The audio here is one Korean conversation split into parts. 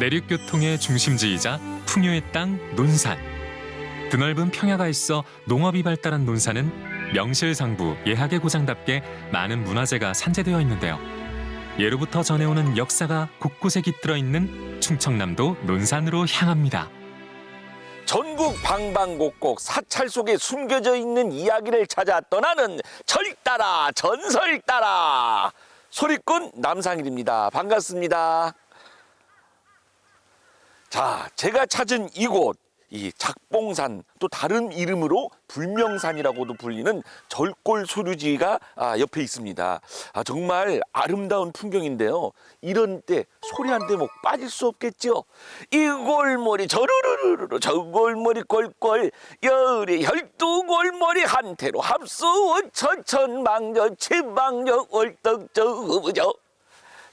내륙교통의 중심지이자 풍요의 땅 논산. 드넓은 평야가 있어 농업이 발달한 논산은 명실상부 예학의 고장답게 많은 문화재가 산재되어 있는데요. 예로부터 전해오는 역사가 곳곳에 깃들어 있는 충청남도 논산으로 향합니다. 전국 방방곡곡 사찰 속에 숨겨져 있는 이야기를 찾아 떠나는 절 따라 전설 따라 소리꾼 남상일입니다. 반갑습니다. 자, 제가 찾은 이곳 이 작봉산 또 다른 이름으로 불명산이라고도 불리는 절골 소류지가 아, 옆에 있습니다. 아, 정말 아름다운 풍경인데요. 이런 때 소리 한 대 목 빠질 수 없겠죠. 이 골머리 저르르르르 저 골머리 꼴꼴 열이 열두 골머리 한태로 합수 천천망저 치망저 얼떡저으저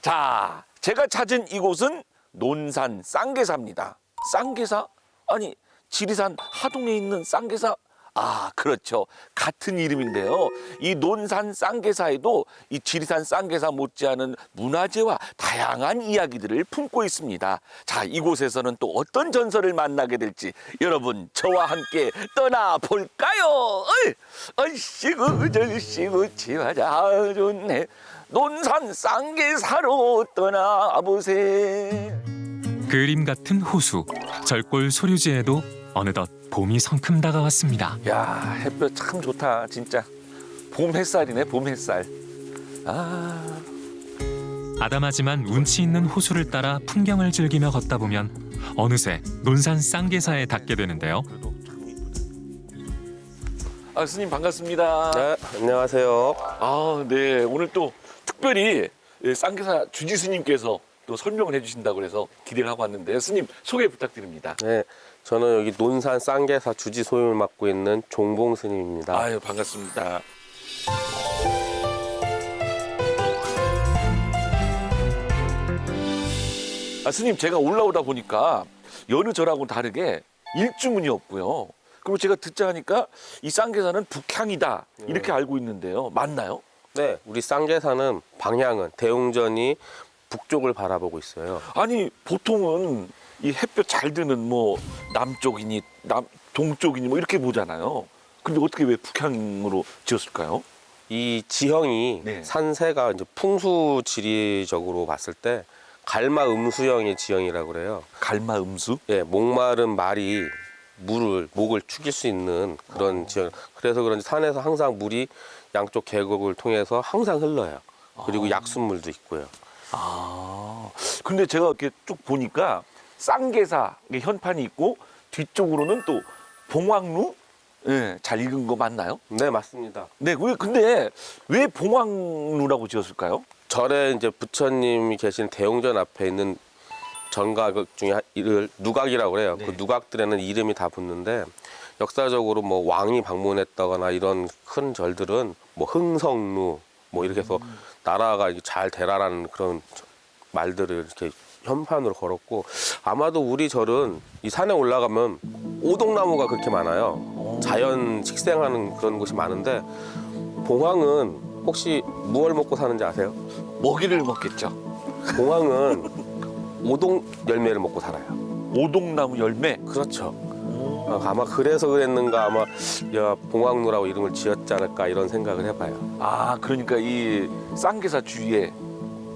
자, 제가 찾은 이곳은 논산 쌍계사입니다. 쌍계사? 아니, 지리산 하동에 있는 쌍계사? 아, 그렇죠. 같은 이름인데요. 이 논산 쌍계사에도 이 지리산 쌍계사 못지않은 문화재와 다양한 이야기들을 품고 있습니다. 자, 이곳에서는 또 어떤 전설을 만나게 될지 여러분 저와 함께 떠나볼까요? 얼씨구 절씨구 치와자 좋네. 논산 쌍계사로 떠나보세. 그림 같은 호수, 절골 소류지에도 어느덧 봄이 성큼 다가왔습니다. 야 햇볕 참 좋다 진짜 봄 햇살이네 봄 햇살 아 아담하지만 운치 있는 호수를 따라 풍경을 즐기며 걷다 보면 어느새 논산 쌍계사에 닿게 되는데요. 아, 스님 반갑습니다 네, 안녕하세요. 아 네 오늘 또 특별히 예, 쌍계사 주지 스님께서 또 설명을 해주신다고 해서 기대를 하고 왔는데 스님 소개 부탁드립니다 네, 저는 여기 논산 쌍계사 주지 소임을 맡고 있는 종봉 스님입니다. 아유 반갑습니다 아, 스님 제가 올라오다 보니까 여느 절하고 다르게 일주문이 없고요. 그리고 제가 듣자 하니까 이 쌍계사는 북향이다 이렇게 알고 있는데요. 맞나요? 네, 우리 쌍계사는 방향은 대웅전이 북쪽을 바라보고 있어요. 아니 보통은 이 햇볕 잘 드는 뭐 남쪽이니 남 동쪽이니 뭐 이렇게 보잖아요. 근데 어떻게 왜 북향으로 지었을까요? 이 지형이 네. 산세가 이제 풍수 지리적으로 봤을 때 갈마 음수형의 지형이라고 그래요. 갈마 음수? 예, 목마른 말이 물을 목을 축일 수 있는 그런 지형. 그래서 그런지 산에서 항상 물이 양쪽 계곡을 통해서 항상 흘러요. 그리고 약수물도 있고요. 아, 근데 제가 이렇게 쭉 보니까 쌍계사 이게 현판이 있고 뒤쪽으로는 또 봉황루? 예, 잘 읽은 거 맞나요? 네, 맞습니다. 네, 왜 근데 왜 봉황루라고 지었을까요? 절에 이제 부처님이 계신 대웅전 앞에 있는 전각 중에 한- 이를 누각이라고 그래요. 네. 그 누각들에는 이름이 다 붙는데 역사적으로 뭐 왕이 방문했다거나 이런 큰 절들은 뭐 흥성루 뭐 이렇게 해서 음. 나라가 잘 되라라는 그런 저- 말들을 이렇게 현판으로 걸었고 아마도 우리 절은 이 산에 올라가면 오동나무가 그렇게 많아요. 자연 식생하는 그런 곳이 많은데 봉황은 혹시 무얼 먹고 사는지 아세요? 먹이를 먹겠죠. 봉황은 오동 열매를 먹고 살아요. 오동나무 열매. 그렇죠. 어, 아마 그래서 그랬는가 아마 야 봉황루라고 이름을 지었지 않을까 이런 생각을 해봐요. 아, 그러니까 이 쌍계사 주위에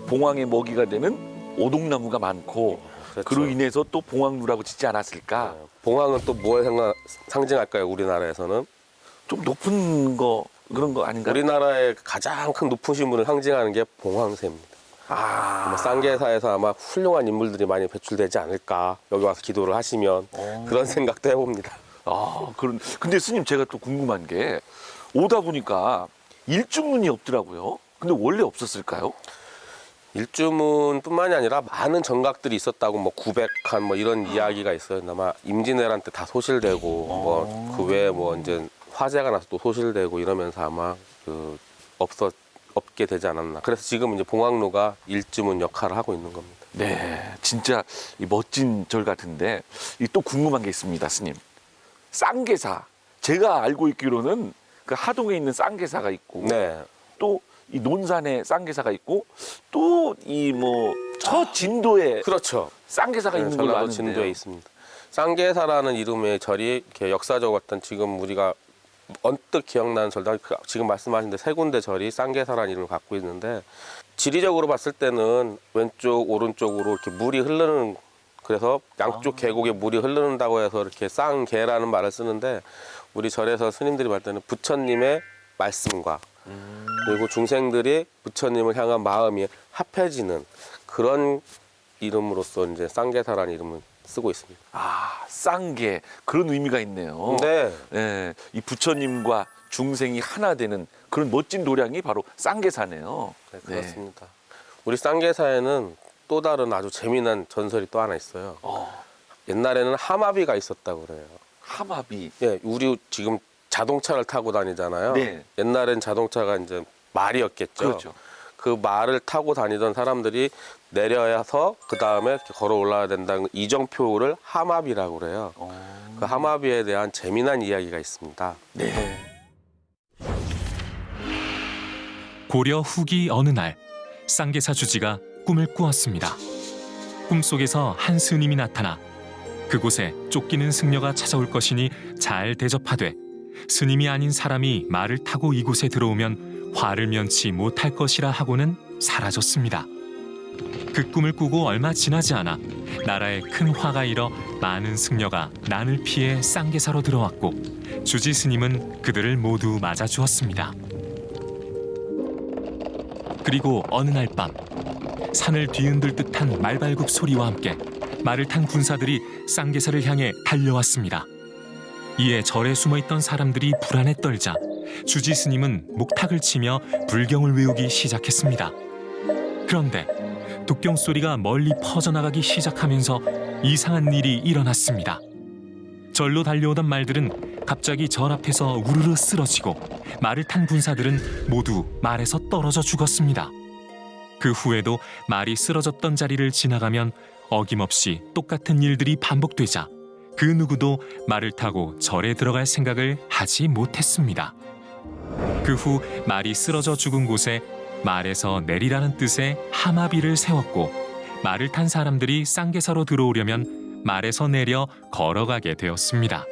봉황의 먹이가 되는 오동나무가 많고 그렇죠. 그로 인해서 또 봉황루라고 짓지 않았을까? 어, 봉황은 또뭘 상징할까요? 우리나라에서는 좀 높은 거 그런 거 아닌가요? 우리나라의 가장 큰 높으신 분을 상징하는 게 봉황새입니다. 아, 아마 쌍계사에서 아마 훌륭한 인물들이 많이 배출되지 않을까 여기 와서 기도를 하시면 어. 그런 생각도 해봅니다. 아, 그런. 근데 스님 제가 또 궁금한 게 오다 보니까 일주문이 없더라고요. 근데 원래 없었을까요? 일주문뿐만이 아니라 많은 정각들이 있었다고 뭐 900칸 뭐 이런 이야기가 있어요. 아마 임진왜란 때 다 소실되고 뭐 그 외에 뭐 이제 화재가 나서 또 소실되고 이러면서 아마 그 없어 없게 되지 않았나. 그래서 지금 이제 봉황로가 일주문 역할을 하고 있는 겁니다. 네, 진짜 이 멋진 절 같은데 이 또 궁금한 게 있습니다, 스님. 쌍계사. 제가 알고 있기로는 그 하동에 있는 쌍계사가 있고 네. 또 이 논산에 쌍계사가 있고 또 이 뭐 저 진도에 그렇죠. 쌍계사가 네, 있는 걸로 전라도 아는데요. 진도에 있습니다. 쌍계사라는 이름의 절이 이렇게 역사적 어떤 지금 우리가 언뜻 기억나는 절들 그 지금 말씀하신 데 세 군데 절이 쌍계사라는 이름을 갖고 있는데 지리적으로 봤을 때는 왼쪽 오른쪽으로 이렇게 물이 흐르는 그래서 양쪽 계곡에 물이 흐르는다고 해서 이렇게 쌍계라는 말을 쓰는데 우리 절에서 스님들이 말 때는 부처님의 말씀과 그리고 중생들이 부처님을 향한 마음이 합해지는 그런 이름으로서 이제 쌍계사라는 이름을 쓰고 있습니다. 아, 쌍계 그런 의미가 있네요. 네. 예, 이 부처님과 중생이 하나 되는 그런 멋진 도량이 바로 쌍계사네요. 네, 그렇습니다. 우리 쌍계사에는 또 다른 아주 재미난 전설이 또 하나 있어요. 어, 옛날에는 하마비가 있었다고 그래요. 하마비. 예, 우리 지금 자동차를 타고 다니잖아요. 네. 옛날엔 자동차가 이제 말이었겠죠. 그렇죠. 그 말을 타고 다니던 사람들이 내려서 그 다음에 걸어 올라야 된다는 이정표를 하마비라고 그래요. 어, 그 하마비에 대한 재미난 이야기가 있습니다. 네. 고려 후기 어느 날 쌍계사 주지가 꿈을 꾸었습니다. 꿈속에서 한 스님이 나타나 그곳에 쫓기는 승려가 찾아올 것이니 잘 대접하되 스님이 아닌 사람이 말을 타고 이곳에 들어오면 화를 면치 못할 것이라 하고는 사라졌습니다. 그 꿈을 꾸고 얼마 지나지 않아 나라에 큰 화가 일어 많은 승려가 난을 피해 쌍계사로 들어왔고 주지 스님은 그들을 모두 맞아 주었습니다. 그리고 어느 날 밤 산을 뒤흔들 듯한 말발굽 소리와 함께 말을 탄 군사들이 쌍계사를 향해 달려왔습니다. 이에 절에 숨어 있던 사람들이 불안에 떨자 주지 스님은 목탁을 치며 불경을 외우기 시작했습니다. 그런데 독경 소리가 멀리 퍼져나가기 시작하면서 이상한 일이 일어났습니다. 절로 달려오던 말들은 갑자기 절 앞에서 우르르 쓰러지고 말을 탄 군사들은 모두 말에서 떨어져 죽었습니다. 그 후에도 말이 쓰러졌던 자리를 지나가면 어김없이 똑같은 일들이 반복되자 그 누구도 말을 타고 절에 들어갈 생각을 하지 못했습니다. 그 후 말이 쓰러져 죽은 곳에 말에서 내리라는 뜻의 하마비를 세웠고 말을 탄 사람들이 쌍계사로 들어오려면 말에서 내려 걸어가게 되었습니다.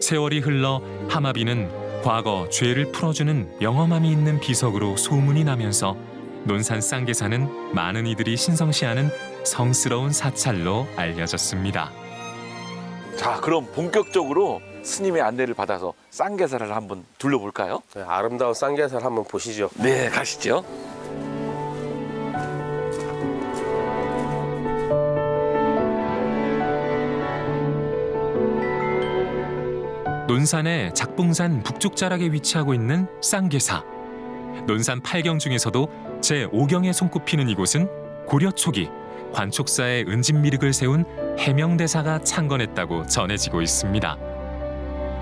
세월이 흘러 하마비는 과거 죄를 풀어주는 영험함이 있는 비석으로 소문이 나면서 논산 쌍계사는 많은 이들이 신성시하는 성스러운 사찰로 알려졌습니다. 자, 그럼 본격적으로 스님의 안내를 받아서 쌍계사를 한번 둘러볼까요? 네, 아름다운 쌍계사를 한번 보시죠. 네, 가시죠. 논산의 작봉산 북쪽 자락에 위치하고 있는 쌍계사. 논산 팔경 중에서도 제5경에 손꼽히는 이곳은 고려 초기 관촉사의 은진미륵을 세운 해명대사가 창건했다고 전해지고 있습니다.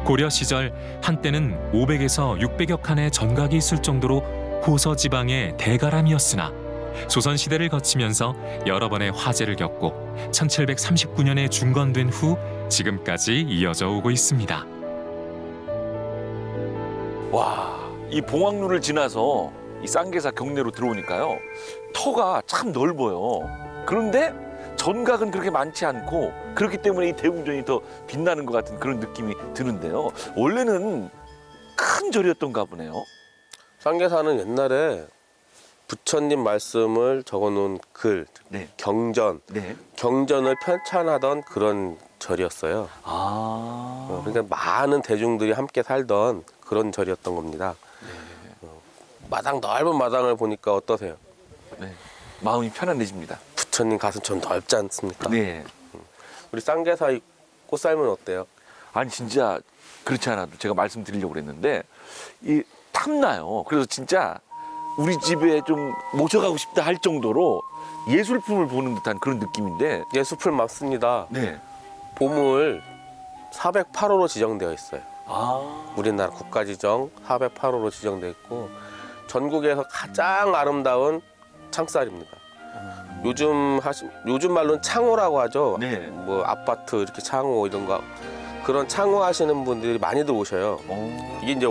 고려 시절 한때는 500에서 600여 칸의 전각이 있을 정도로 호서 지방의 대가람이었으나 조선 시대를 거치면서 여러 번의 화재를 겪고 1739년에 중건된 후 지금까지 이어져 오고 있습니다. 와, 이 봉황루를 지나서 이 쌍계사 경내로 들어오니까요. 터가 참 넓어요. 그런데 전각은 그렇게 많지 않고 그렇기 때문에 이 대웅전이 더 빛나는 것 같은 그런 느낌이 드는데요. 원래는 큰 절이었던가 보네요. 쌍계사는 옛날에 부처님 말씀을 적어놓은 글, 네. 경전, 네. 경전을 편찬하던 그런 절이었어요. 아. 어, 그러니까 많은 대중들이 함께 살던 그런 절이었던 겁니다. 어, 마당 넓은 마당을 보니까 어떠세요? 네. 마음이 편안해집니다. 부처님 가슴 좀 넓지 않습니까? 네. 우리 쌍계사 이 꽃살면 어때요? 아니 진짜 그렇지 않아도 제가 말씀드리려고 그랬는데 이 탐나요. 그래서 진짜 우리 집에 좀 모셔가고 싶다 할 정도로 예술품을 보는 듯한 그런 느낌인데. 예수풀 맞습니다. 네. 보물 408호로 지정되어 있어요. 아. 우리나라 국가지정 408호로 지정되어 있고 전국에서 가장 아름다운 창살입니다. 요즘 하시, 요즘 말로는 창호라고 하죠. 네. 뭐 아파트 이렇게 창호 이런 거 그런 창호 하시는 분들이 많이들 오셔요. 어. 이게 이제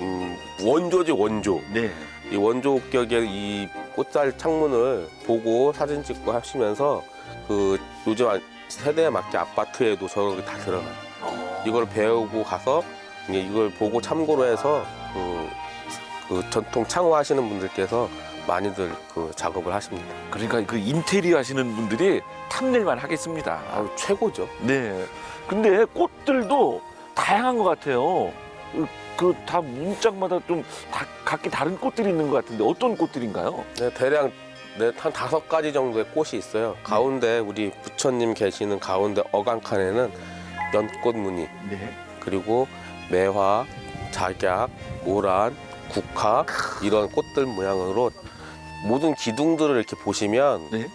음, 원조지 원조. 네. 이 원조 격의 이 꽃잘 창문을 보고 사진 찍고 하시면서 그 요즘 아- 세대에 맞게 아파트에도 저렇게 다 들어가요. 이걸 배우고 가서 이제 이걸 보고 참고로 해서 그, 그 전통 창호 하시는 분들께서 많이들 그 작업을 하십니다. 그러니까 그 인테리어 하시는 분들이 탐낼만 하겠습니다. 아유 최고죠. 네. 근데 꽃들도 다양한 것 같아요. 그 다 문짝마다 좀 다 각기 다른 꽃들이 있는 것 같은데 어떤 꽃들인가요? 네, 대략 네, 한 다섯 가지 정도의 꽃이 있어요. 가운데 우리 부처님 계시는 가운데 어간칸에는 연꽃 무늬 네. 그리고 매화, 작약, 모란, 국화 이런 꽃들 모양으로 모든 기둥들을 이렇게 보시면 네.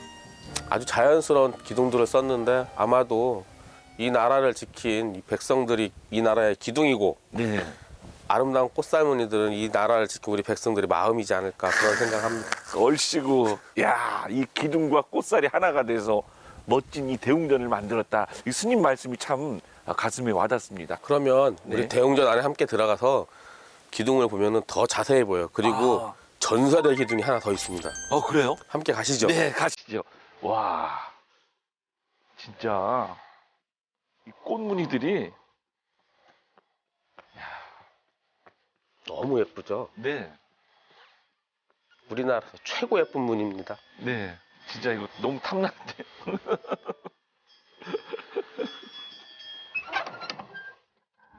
아주 자연스러운 기둥들을 썼는데 아마도 이 나라를 지킨 이 백성들이 이 나라의 기둥이고 네. 아름다운 꽃살무늬들은 이 나라를 지킨 우리 백성들의 마음이지 않을까 그런 생각합니다. 얼씨구, 야, 이 기둥과 꽃살이 하나가 돼서 멋진 이 대웅전을 만들었다. 이 스님 말씀이 참 가슴에 와닿습니다. 그러면 우리 네. 대웅전 안에 함께 들어가서 기둥을 보면은 더 자세히 보여. 그리고 아. 전설의 기둥이 하나 더 있습니다. 어, 그래요? 함께 가시죠. 네, 가시죠. 와, 진짜 이 꽃무늬들이 너무 예쁘죠. 네, 우리나라에서 최고 예쁜 무늬입니다. 네, 진짜 이거 너무 탐나는데.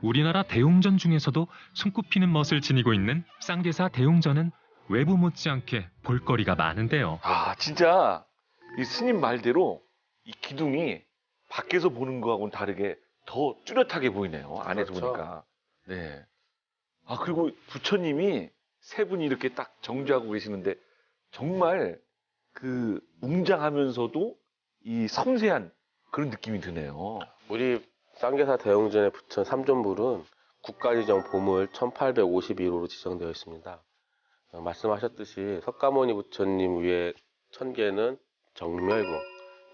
우리나라 대웅전 중에서도 손꼽히는 멋을 지니고 있는 쌍계사 대웅전은 외부 못지않게 볼거리가 많은데요. 아, 진짜 이 스님 말대로 이 기둥이 밖에서 보는 거하고는 다르게 더 뚜렷하게 보이네요. 안에서 그렇죠. 보니까. 네. 아, 그리고 부처님이 세 분이 이렇게 딱 정주하고 계시는데 정말 그 웅장하면서도 이 섬세한 그런 느낌이 드네요. 우리 쌍계사 대웅전의 부처 삼존불은 국가지정 보물 1851호로 지정되어 있습니다. 어, 말씀하셨듯이 석가모니 부처님 위에 천개는 정멸궁,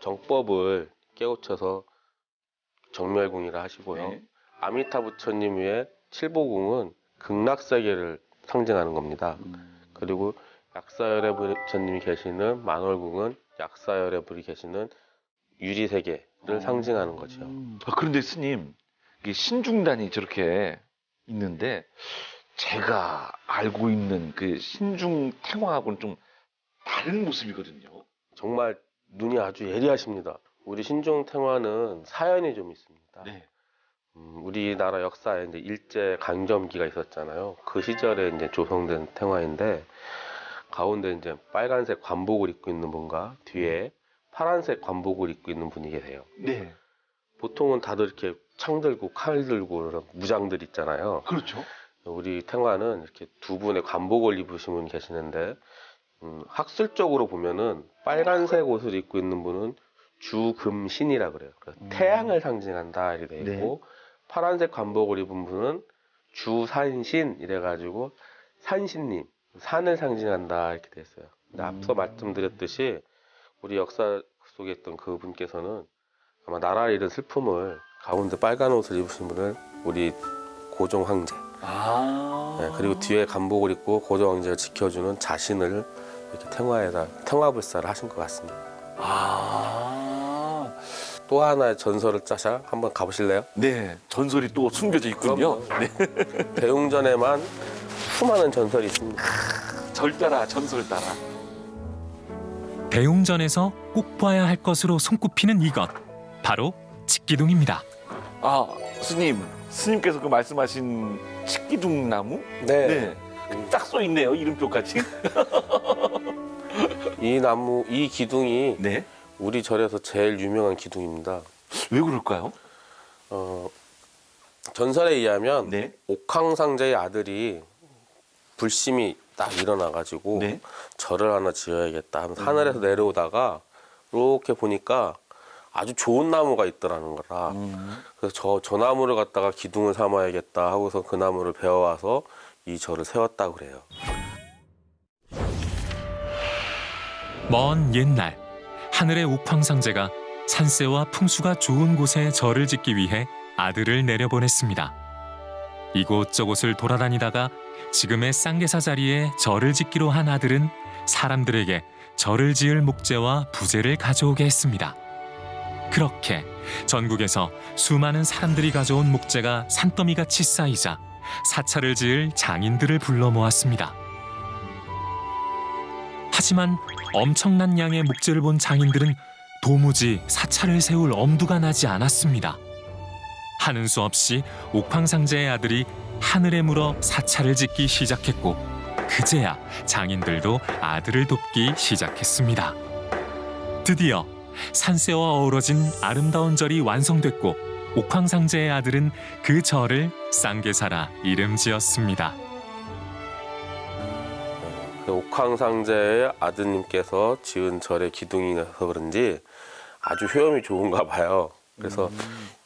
정법을 깨우쳐서 정멸궁이라 하시고요. 네. 아미타 부처님 위에 칠보궁은 극락세계를 상징하는 겁니다. 그리고 약사열의 부처님이 계시는 만월궁은 약사열의 불이 계시는 유리세계 를 상징하는 거죠. 아, 그런데 스님, 이게 신중단이 저렇게 있는데 제가 알고 있는 그 신중 태왕하고는 좀 다른 모습이거든요. 정말 눈이 아주 예리하십니다. 우리 신종 탱화는 사연이 좀 있습니다. 네. 음, 우리나라 역사에 이제 일제 강점기가 있었잖아요. 그 시절에 이제 조성된 탱화인데 가운데 이제 빨간색 관복을 입고 있는 분과 뒤에 파란색 관복을 입고 있는 분이 계세요. 네. 보통은 다들 이렇게 창 들고 칼 들고 이런 무장들 있잖아요. 그렇죠. 우리 탱화는 이렇게 두 분의 관복을 입으신 분이 계시는데 음, 학술적으로 보면은 빨간색 옷을 입고 있는 분은 주금신이라 그래요. 그래서 음. 태양을 상징한다 이렇게 돼 있고 네. 파란색 관복을 입은 분은 주산신 이래가지고 산신님 산을 상징한다 이렇게 돼 있어요. 근데 음. 앞서 말씀드렸듯이 우리 역사 속에 있던 그분께서는 아마 나라를 잃은 슬픔을 가운데 빨간 옷을 입으신 분을 우리 고종 황제 아. 네, 그리고 뒤에 간복을 입고 고종 황제가 지켜주는 자신을 이렇게 탱화에다 탱화불사를 하신 것 같습니다. 아. 또 하나의 전설을 짜샤 한번 가보실래요? 네. 전설이 또 숨겨져 있군요. 그럼요. 네. 대웅전에만 수많은 전설이 있습니다. 절 따라 전설 따라. 대웅전에서 꼭 봐야 할 것으로 손꼽히는 이것 바로 직기둥입니다. 아, 스님. 스님께서 그 말씀하신 칡기둥 나무? 네. 네. 딱써 있네요. 이름표까지. 이 나무, 이 기둥이 네. 우리 절에서 제일 유명한 기둥입니다. 왜 그럴까요? 어, 전설에 의하면 네. 옥황상제의 아들이 불심이 딱 일어나가지고 네. 절을 하나 지어야겠다 하면서 하늘에서 내려오다가 이렇게 보니까 아주 좋은 나무가 있더라는 거라. 음. 그래서 저, 저 나무를 갖다가 기둥을 삼아야겠다 하고서 그 나무를 배워와서 이 절을 세웠다고 그래요. 먼 옛날 하늘의 옥황상제가 산세와 풍수가 좋은 곳에 절을 짓기 위해 아들을 내려보냈습니다. 이곳저곳을 돌아다니다가 지금의 쌍계사 자리에 절을 짓기로 한 아들은 사람들에게 절을 지을 목재와 부재를 가져오게 했습니다. 그렇게 전국에서 수많은 사람들이 가져온 목재가 산더미같이 쌓이자 사찰을 지을 장인들을 불러 모았습니다. 하지만 엄청난 양의 목재를 본 장인들은 도무지 사찰을 세울 엄두가 나지 않았습니다. 하는 수 없이 옥황상제의 아들이 하늘에 물어 사찰을 짓기 시작했고 그제야 장인들도 아들을 돕기 시작했습니다. 드디어 산세와 어우러진 아름다운 절이 완성됐고 옥황상제의 아들은 그 절을 쌍계사라 이름 지었습니다. 그 옥황상제의 아드님께서 지은 절의 기둥이라서 그런지 아주 효험이 좋은가 봐요. 그래서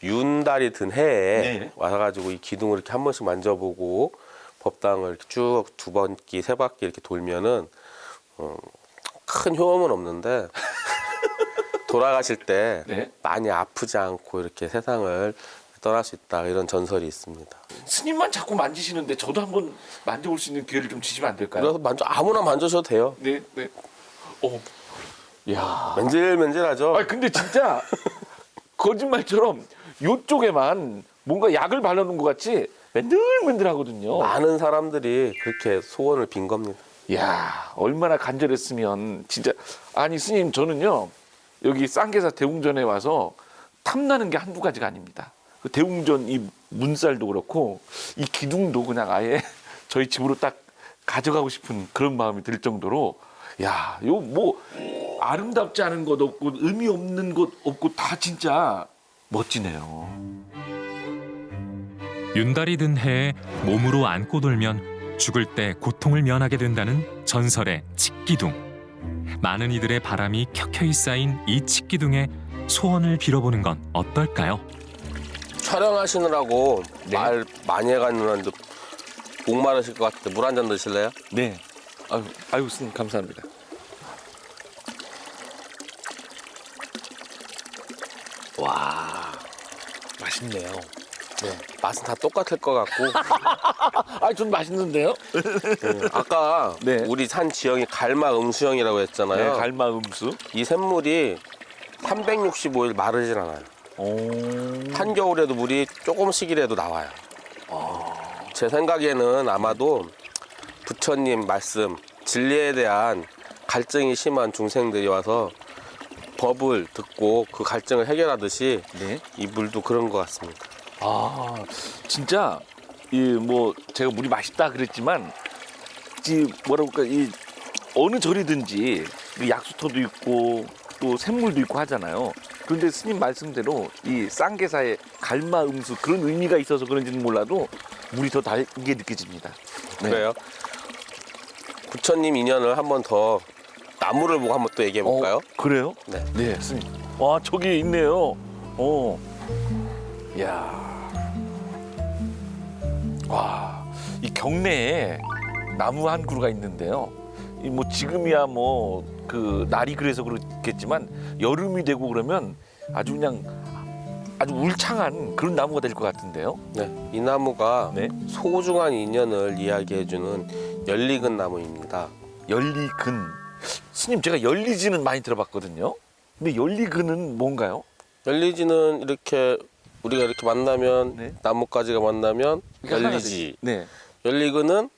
윤달이 든 해에 네. 와가지고 이 기둥을 이렇게 한 번씩 만져보고 법당을 이렇게 쭉 두 바퀴 세 바퀴 이렇게 돌면은 어, 큰 효험은 없는데 돌아가실 때 네. 많이 아프지 않고 이렇게 세상을 떠날 수 있다 이런 전설이 있습니다. 스님만 자꾸 만지시는데 저도 한번 만져볼 수 있는 기회를 좀 주시면 안 될까요? 그래서 만져 아무나 만져셔도 돼요. 네, 네. 어, 야. 맨질맨질하죠. 아 근데 진짜 거짓말처럼 요쪽에만 뭔가 약을 발라놓은 것 같이 맨들맨들하거든요. 많은 사람들이 그렇게 소원을 빈 겁니다. 이야 얼마나 간절했으면 진짜 아니 스님 저는요 여기 쌍계사 대웅전에 와서 탐나는 게 한두 가지가 아닙니다. 그 대웅전 이 문살도 그렇고 이 기둥도 그냥 아예 저희 집으로 딱 가져가고 싶은 그런 마음이 들 정도로 야 이거 뭐 아름답지 않은 것 없고 의미 없는 것 없고 다 진짜 멋지네요. 윤달이 든 해에 몸으로 안고 돌면 죽을 때 고통을 면하게 된다는 전설의 칙기둥. 많은 이들의 바람이 켜켜이 쌓인 이 칙기둥에 소원을 빌어보는 건 어떨까요? 촬영하시느라고 네. 말 많이 해가는데 목마르실 것 같은데 물 한 잔 드실래요? 네. 아유, 아유 스님 감사합니다. 와 맛있네요. 네. 맛은 다 똑같을 것 같고 아, 전 맛있는데요? 네. 아까 네. 우리 산 지형이 갈마 음수형이라고 했잖아요. 네, 갈마 음수. 이 샘물이 365일 마르질 않아요. 오. 한겨울에도 물이 조금씩이라도 나와요. 제 생각에는 아마도 부처님 말씀 진리에 대한 갈증이 심한 중생들이 와서 법을 듣고 그 갈증을 해결하듯이 네. 이 물도 그런 것 같습니다. 아, 진짜 이 뭐 제가 물이 맛있다 그랬지만 이 뭐라 그럴까 이 어느 절이든지 그 약수터도 있고 또 샘물도 있고 하잖아요. 그런데 스님 말씀대로 이 쌍계사의 갈마 음수 그런 의미가 있어서 그런지는 몰라도 물이 더 달게 느껴집니다. 네. 그래요? 부처님 인연을 한 번 더 나무를 보고 한번 또 얘기해 볼까요? 어, 그래요? 네. 네, 스님. 와, 저기 있네요. 어. 야. 와, 이 경내에 나무 한 그루가 있는데요. 이 뭐 지금이야 뭐 그 날이 그래서 그렇겠지만 여름이 되고 그러면 아주 그냥 아주 울창한 그런 나무가 될 것 같은데요. 네. 이 나무가 네. 소중한 인연을 이야기해주는 열리근 나무입니다. 열리근. 스님 제가 열리지는 많이 들어봤거든요. 근데 열리근은 뭔가요? 열리지는 이렇게 우리가 이렇게 만나면 네. 나뭇가지가 만나면 그러니까 열리지. 하나씩. 네. 열리근은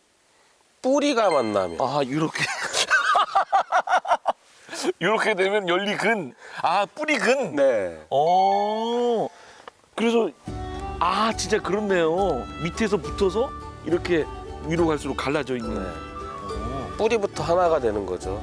뿌리가 만나면 아 이렇게 이렇게 되면 열리근 아 뿌리근 네. 어 그래서 아 진짜 그렇네요 밑에서 붙어서 이렇게 위로 갈수록 갈라져 있는 네. 뿌리부터 하나가 되는 거죠.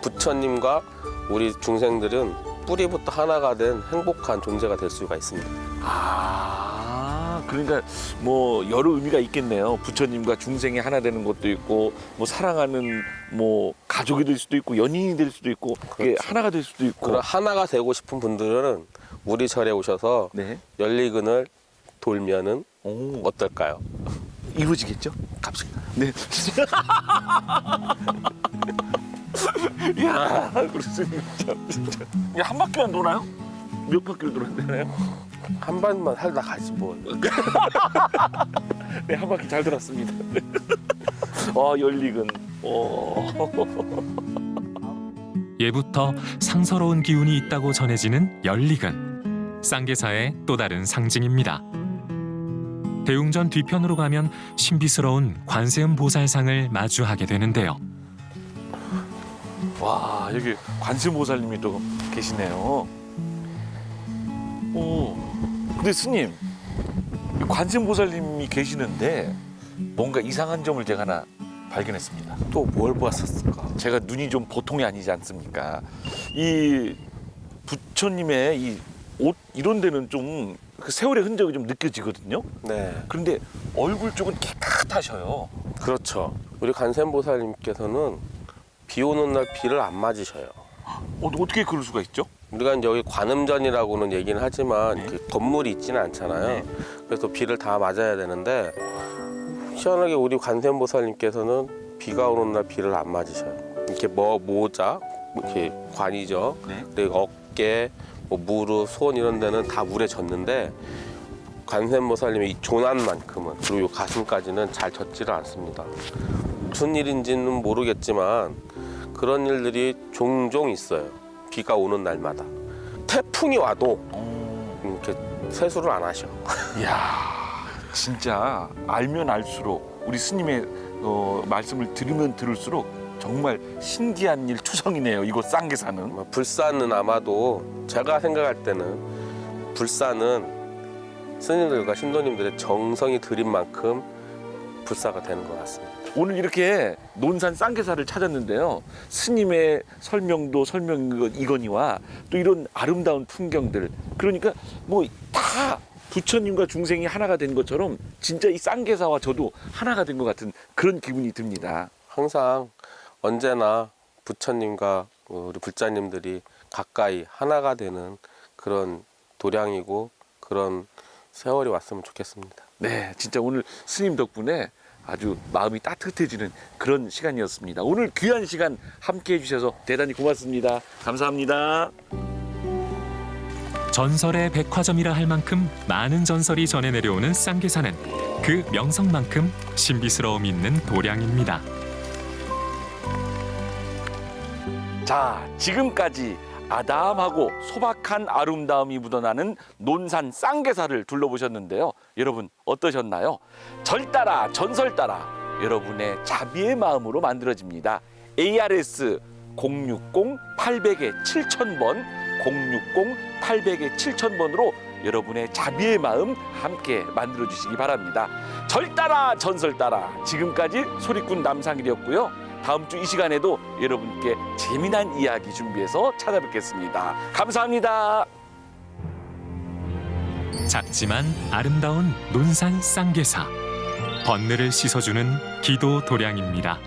부처님과 우리 중생들은 뿌리부터 하나가 된 행복한 존재가 될 수가 있습니다. 아 그러니까 뭐 여러 의미가 있겠네요 부처님과 중생이 하나 되는 것도 있고 뭐 사랑하는 뭐 가족이 될 수도 있고 연인이 될 수도 있고 그게 그렇죠. 하나가 될 수도 있고 그런 하나가 되고 싶은 분들은 우리 절에 오셔서 네 열리근을 돌면은 오, 어떨까요? 이루어지겠죠? 갑시다. 네. 야, 그렇습니다. 진짜. 이게 한 바퀴만 도나요? 몇 바퀴를 돌아야 되나요? 한 번만 살다 가지 뭐. 네, 한 바퀴 잘 돌았습니다. 아, 열리근. 어. 예부터 상서로운 기운이 있다고 전해지는 연lik은 쌍계사의 또 다른 상징입니다. 대웅전 뒤편으로 가면 신비스러운 관세음 보살상을 마주하게 되는데요. 와 여기 관세음보살님이 또 계시네요. 오, 근데 스님 관세음보살님이 계시는데 뭔가 이상한 점을 제가 하나 발견했습니다. 또 뭘 보았었을까? 제가 눈이 좀 보통이 아니지 않습니까? 이 부처님의 이 옷 이런 데는 좀 그 세월의 흔적이 좀 느껴지거든요. 네, 그런데 얼굴 쪽은 깨끗하셔요. 그렇죠. 우리 간센보살님께서는 비 오는 날 비를 안 맞으셔요. 어, 어떻게 그럴 수가 있죠? 우리가 이제 여기 관음전이라고는 얘기는 하지만 네. 이렇게 건물이 있지는 않잖아요. 네. 그래서 비를 다 맞아야 되는데 희한하게 우리 관세음보살님께서는 비가 오는 날 비를 안 맞으셔요. 이렇게 뭐 모자, 이렇게 관이죠. 네. 그리고 어깨, 뭐 무릎, 손 이런 데는 다 물에 젖는데 관세음보살님의 이 조난만큼은 그리고 요 가슴까지는 잘 젖지를 않습니다. 무슨 일인지는 모르겠지만 그런 일들이 종종 있어요. 비가 오는 날마다 태풍이 와도 이렇게 세수를 안 하셔. 이야, 진짜 알면 알수록 우리 스님의 어, 말씀을 들으면 들을수록 정말 신기한 일 투성이네요. 이곳 쌍계사는. 뭐 불사는 아마도 제가 생각할 때는 불사는 스님들과 신도님들의 정성이 들인 만큼 불사가 되는 것 같습니다. 오늘 이렇게 논산 쌍계사를 찾았는데요. 스님의 설명도 설명 이거니와 또 이런 아름다운 풍경들. 그러니까 뭐 다 부처님과 중생이 하나가 된 것처럼 진짜 이 쌍계사와 저도 하나가 된 것 같은 그런 기분이 듭니다. 항상 언제나 부처님과 우리 불자님들이 가까이 하나가 되는 그런 도량이고 그런 세월이 왔으면 좋겠습니다. 네, 진짜 오늘 스님 덕분에 아주 마음이 따뜻해지는 그런 시간이었습니다. 오늘 귀한 시간 함께 해주셔서 대단히 고맙습니다. 감사합니다. 전설의 백화점이라 할 만큼 많은 전설이 전해 내려오는 쌍계사는 그 명성만큼 신비스러움이 있는 도량입니다. 자, 지금까지 아담하고 소박한 아름다움이 묻어나는 논산 쌍계사를 둘러보셨는데요. 여러분 어떠셨나요? 절 따라 전설 따라 여러분의 자비의 마음으로 만들어집니다. ARS 060 800에 7000번 060 800에 7000번으로 여러분의 자비의 마음 함께 만들어 주시기 바랍니다. 절 따라 전설 따라 지금까지 소리꾼 남상일이었고요. 다음 주 이 시간에도 여러분께 재미난 이야기 준비해서 찾아뵙겠습니다. 감사합니다. 작지만 아름다운 논산 쌍계사 번뇌를 씻어주는 기도 도량입니다.